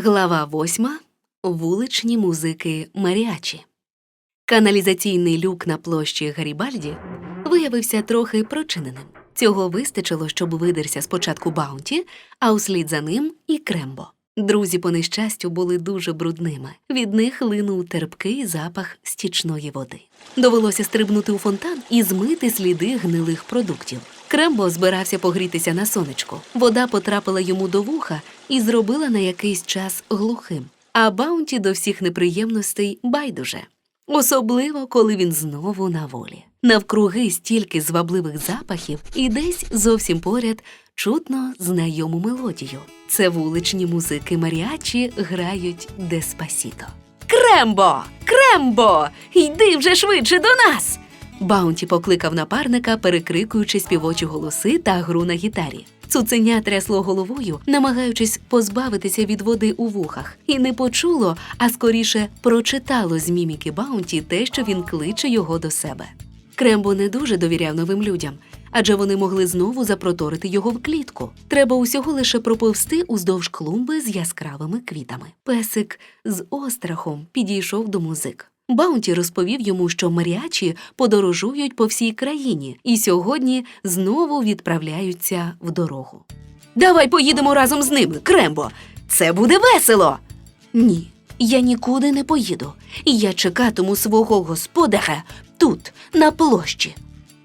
Глава восьма. Вуличні музики Маріачі. Каналізаційний люк на площі Гарібальді виявився трохи прочиненим. Цього вистачило, щоб видерся спочатку Баунті, а услід за ним і Крембо. Друзі, по нещастю, були дуже брудними. Від них линув терпкий запах стічної води. Довелося стрибнути у фонтан і змити сліди гнилих продуктів. Крембо збирався погрітися на сонечку. Вода потрапила йому до вуха і зробила на якийсь час глухим. А Баунті до всіх неприємностей байдуже. Особливо, коли він знову на волі. Навкруги стільки звабливих запахів, і десь зовсім поряд чутно знайому мелодію. Це вуличні музики маріачі грають Деспасіто. Крембо! Крембо! Йди вже швидше до нас! Баунті покликав напарника, перекрикуючи співочі голоси та гру на гітарі. Цуценя трясло головою, намагаючись позбавитися від води у вухах, і не почуло, а скоріше прочитало з міміки Баунті те, що він кличе його до себе. Крембо не дуже довіряв новим людям, адже вони могли знову запроторити його в клітку. Треба усього лише проповсти уздовж клумби з яскравими квітами. Песик з острахом підійшов до музик. Баунті розповів йому, що маріачі подорожують по всій країні і сьогодні знову відправляються в дорогу. Давай поїдемо разом з ними, Крембо. Це буде весело. Ні, я нікуди не поїду. Я чекатиму свого господаря тут, на площі.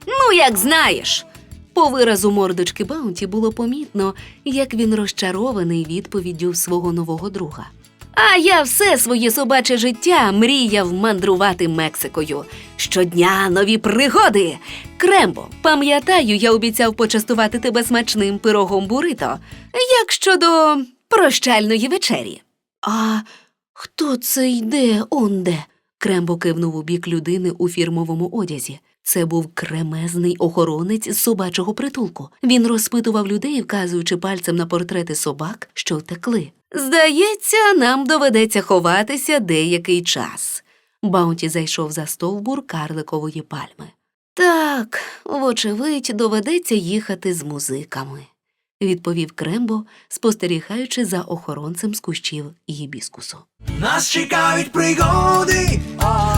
Ну, як знаєш. По виразу мордочки Баунті було помітно, як він розчарований відповіддю свого нового друга. А я все своє собаче життя мріяв мандрувати Мексикою. Щодня нові пригоди. Крембо, пам'ятаю, я обіцяв почастувати тебе смачним пирогом бурито. Як щодо прощальної вечері. А хто це йде онде? Крембо кивнув у бік людини у фірмовому одязі. Це був кремезний охоронець з собачого притулку. Він розпитував людей, вказуючи пальцем на портрети собак, що втекли. Здається, нам доведеться ховатися деякий час. Баунті зайшов за стовбур карликової пальми. Так, вочевидь, доведеться їхати з музиками, відповів Крембо, спостерігаючи за охоронцем з кущів гібіскусу. Нас чекають пригоди,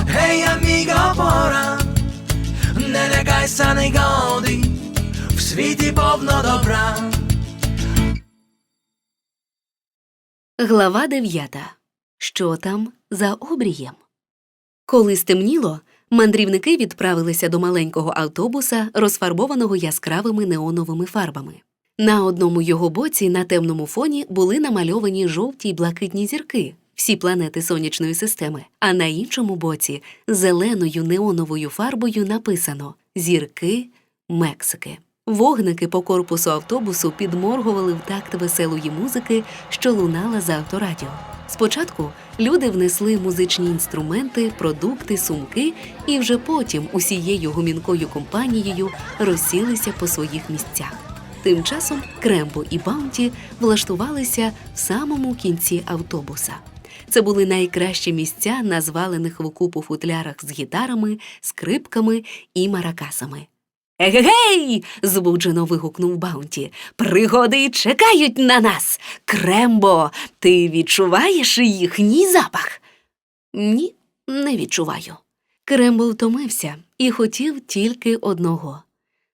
гей, аміго, пора, не лякайся в світі повно добра. Глава дев'ята. Що там за обрієм? Коли стемніло, мандрівники відправилися до маленького автобуса, розфарбованого яскравими неоновими фарбами. На одному його боці на темному фоні були намальовані жовті й блакитні зірки, всі планети сонячної системи, а на іншому боці зеленою неоновою фарбою написано Зірки Мексики. Вогники по корпусу автобусу підморгували в такт веселої музики, що лунала за авторадіо. Спочатку люди внесли музичні інструменти, продукти, сумки, і вже потім усією гумінкою компанією розсілися по своїх місцях. Тим часом Крембо і Баунті влаштувалися в самому кінці автобуса. Це були найкращі місця на звалених в окупу футлярах з гітарами, скрипками і маракасами. Егегей! збуджено вигукнув Баунті. Пригоди чекають на нас. Крембо, ти відчуваєш їхній запах? Ні, не відчуваю. Крембо втомився і хотів тільки одного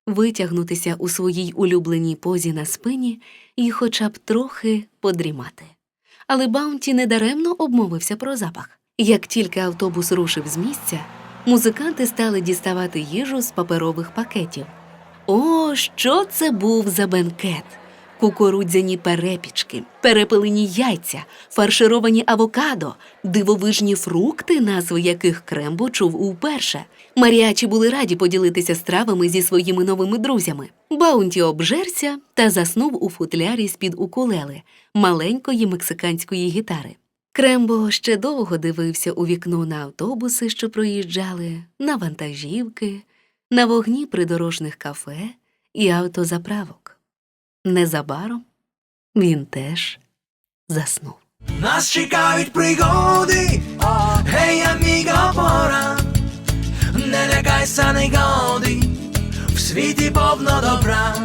витягнутися у своїй улюбленій позі на спині і хоча б трохи подрімати. Але Баунті недаремно обмовився про запах. Як тільки автобус рушив з місця, музиканти стали діставати їжу з паперових пакетів. О, що це був за бенкет! Кукурудзяні перепічки, перепелені яйця, фаршировані авокадо, дивовижні фрукти, назви яких Крембо чув уперше. Маріачі були раді поділитися стравами зі своїми новими друзями. Баунті обжерся та заснув у футлярі з-під укулели, маленької мексиканської гітари. Крембо ще довго дивився у вікно на автобуси, що проїжджали, на вантажівки, на вогні придорожних кафе і автозаправок. Незабаром він теж заснув. Нас чекають пригоди, гей, аміго, пора, лякайся негоди, в світі повно добра.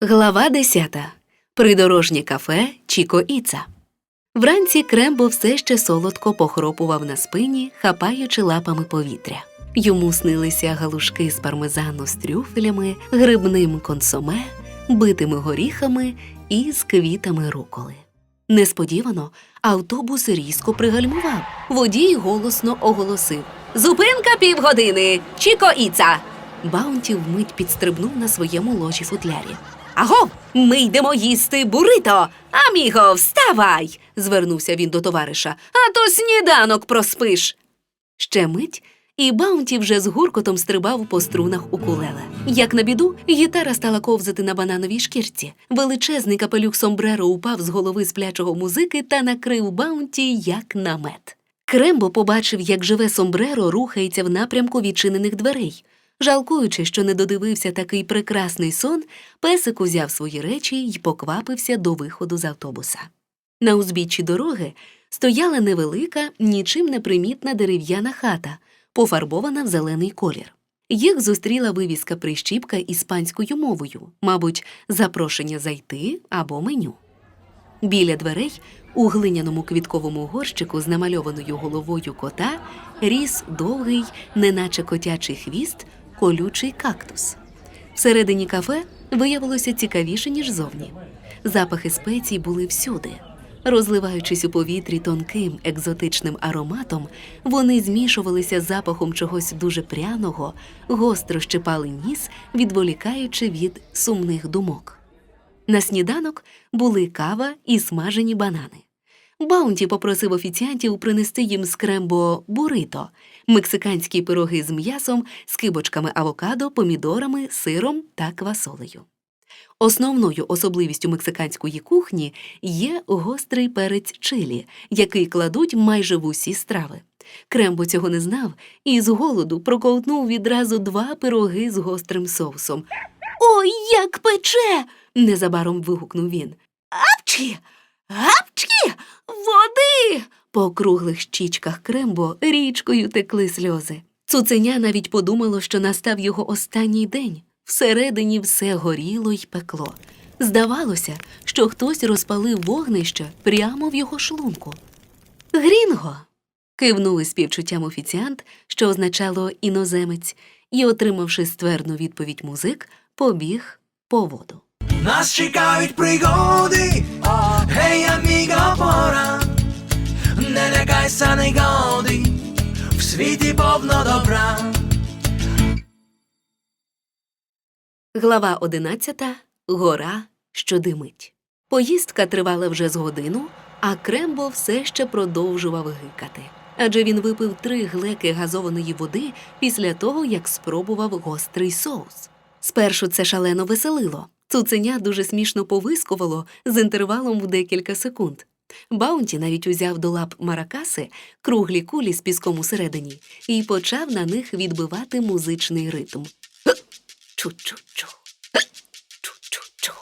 Глава 10. Придорожнє кафе Чіко Іца. Вранці Крембо все ще солодко похропував на спині, хапаючи лапами повітря. Йому снилися галушки з пармезану з трюфелями, грибним консоме, битими горіхами і з квітами руколи. Несподівано автобус різко пригальмував. Водій голосно оголосив: Зупинка півгодини! Чіко Іца! Баунті вмить підстрибнув на своєму ложі футлярі. Аго, ми йдемо їсти бурито. Аміго, вставай! звернувся він до товариша. А то сніданок проспиш. Ще мить, і Баунті вже з гуркотом стрибав по струнах укулеле. Як на біду, гітара стала ковзати на банановій шкірці. Величезний капелюх сомбреро упав з голови сплячого музики та накрив Баунті як намет. Крембо побачив, як живе сомбреро рухається в напрямку відчинених дверей. Жалкуючи, що не додивився такий прекрасний сон, песик узяв свої речі й поквапився до виходу з автобуса. На узбіччі дороги стояла невелика, нічим не примітна дерев'яна хата, пофарбована в зелений колір. Їх зустріла вивіска прищіпка іспанською мовою, мабуть, запрошення зайти або меню. Біля дверей, у глиняному квітковому горщику з намальованою головою кота, ріс довгий, неначе котячий хвіст, колючий кактус. Всередині кафе виявилося цікавіше, ніж зовні. Запахи спецій були всюди. Розливаючись у повітрі тонким екзотичним ароматом, вони змішувалися запахом чогось дуже пряного, гостро щипали ніс, відволікаючи від сумних думок. На сніданок були кава і смажені банани. Баунті попросив офіціантів принести їм з крембо бурито, мексиканські пироги з м'ясом, з кибочками авокадо, помідорами, сиром та квасолею. Основною особливістю мексиканської кухні є гострий перець чилі, який кладуть майже в усі страви. Крембо цього не знав і з голоду проковтнув відразу два пироги з гострим соусом. Ой, як пече! незабаром вигукнув він. Апчі! Апчі! Води! По круглих щічках Крембо річкою текли сльози. Цуценя навіть подумало, що настав його останній день. Всередині все горіло й пекло. Здавалося, що хтось розпалив вогнище прямо в його шлунку. Грінго. кивнув із співчуттям офіціант, що означало іноземець, і, отримавши ствердну відповідь музик, побіг по воду. Нас чекають пригоди, гей, аміго, пора, не лякайся негоди, в світі повно добра. Глава 11. Гора, що димить. Поїздка тривала вже з годину, а Крембо все ще продовжував гикати. Адже він випив три глеки газованої води після того, як спробував гострий соус. Спершу це шалено веселило. Цуценя дуже смішно повискувало з інтервалом в декілька секунд. Баунті навіть узяв до лап маракаси круглі кулі з піском усередині і почав на них відбивати музичний ритм. Чу-чу-чу. Чу-чу-чу.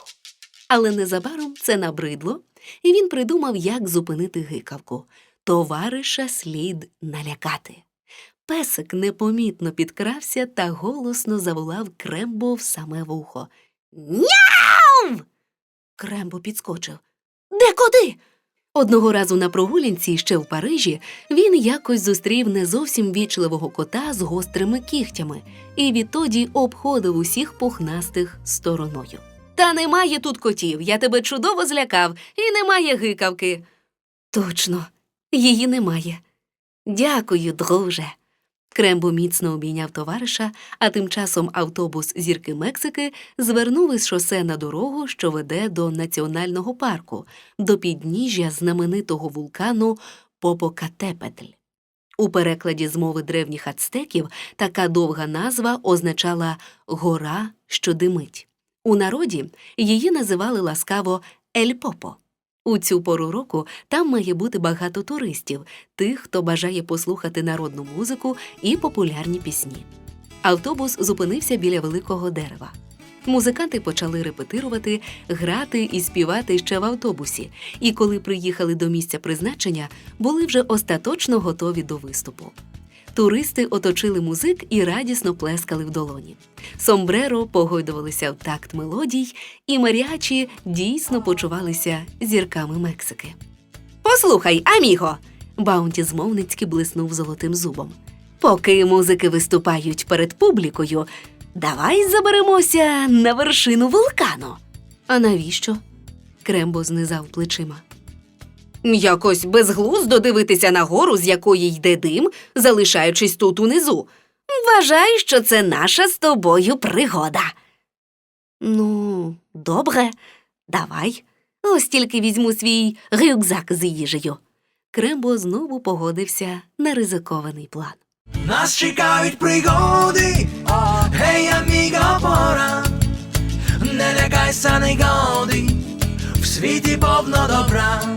Але незабаром це набридло, і він придумав, як зупинити гикавку. Товариша слід налякати. Песик непомітно підкрався та голосно заволав Крембо в саме вухо. Няв! Крембо підскочив. Де куди? Одного разу на прогулянці ще в Парижі він якось зустрів не зовсім вічливого кота з гострими кігтями і відтоді обходив усіх пухнастих стороною. Та немає тут котів, я тебе чудово злякав, і немає гикавки. Точно, її немає. Дякую, друже. Крембо міцно обійняв товариша, а тим часом автобус зірки Мексики звернув із шосе на дорогу, що веде до національного парку, до підніжжя знаменитого вулкану Попокатепетль. У перекладі з мови древніх ацтеків така довга назва означала гора, що димить. У народі її називали ласкаво Ель-Попо. У цю пору року там має бути багато туристів, тих, хто бажає послухати народну музику і популярні пісні. Автобус зупинився біля великого дерева. Музиканти почали репетирувати, грати і співати ще в автобусі, і коли приїхали до місця призначення, були вже остаточно готові до виступу. Туристи оточили музик і радісно плескали в долоні. Сомбреро погойдувалися в такт мелодій, і маріачі дійсно почувалися зірками Мексики. Послухай, аміго. Баунті змовницьки блиснув золотим зубом. Поки музики виступають перед публікою, давай заберемося на вершину вулкану. А навіщо? Крембо знизав плечима. Якось безглуздо дивитися на гору, з якої йде дим, залишаючись тут унизу. Вважаю, що це наша з тобою пригода. Ну, добре, давай. Ось тільки візьму свій рюкзак з їжею. Крембо знову погодився на ризикований план. Нас чекають пригоди, гей, аміго, пора, не лякайся негоди, в світі повно добра.